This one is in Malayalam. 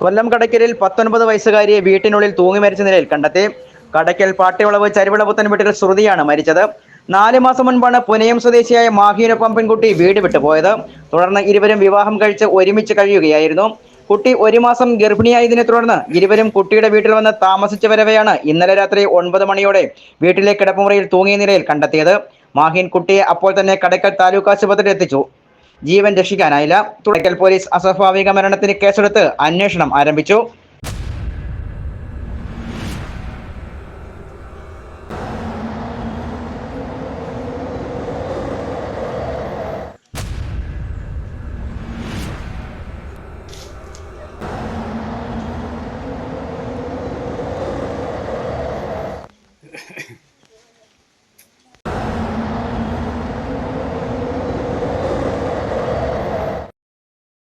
കൊല്ലം കടയ്ക്കലിൽ പത്തൊൻപത് വയസ്സുകാരിയെ വീട്ടിനുള്ളിൽ തൂങ്ങി മരിച്ച നിലയിൽ കണ്ടെത്തി. കടയ്ക്കൽ പാട്ടിവളവ് ചരിവിള വീട്ടിൽ ശ്രുതിയാണ് മരിച്ചത്. നാല് മാസം മുൻപാണ് പുനയം സ്വദേശിയായ മാഹിയിനൊപ്പം പെൺകുട്ടി വീട് വിട്ടുപോയത് തുടർന്ന് ഇരുവരും വിവാഹം കഴിച്ച് ഒരുമിച്ച് കഴിയുകയായിരുന്നു. കുട്ടി ഒരു മാസം ഗർഭിണിയായതിനെ തുടർന്ന് ഇരുവരും കുട്ടിയുടെ വീട്ടിൽ വന്ന് താമസിച്ചു വരവെയാണ് ഇന്നലെ രാത്രി ഒൻപത് മണിയോടെ വീട്ടിലെ കിടപ്പുമുറിയിൽ തൂങ്ങിയ നിലയിൽ കണ്ടെത്തിയത്. മാഹിൻ കുട്ടിയെ അപ്പോൾ തന്നെ കടക്കൽ താലൂക്ക് ആശുപത്രിയിൽ എത്തിച്ചു. ജീവൻ രക്ഷിക്കാനായില്ല. തുടക്കൽ പോലീസ് അസ്വാഭാവിക മരണത്തിന് കേസെടുത്ത് അന്വേഷണം ആരംഭിച്ചു.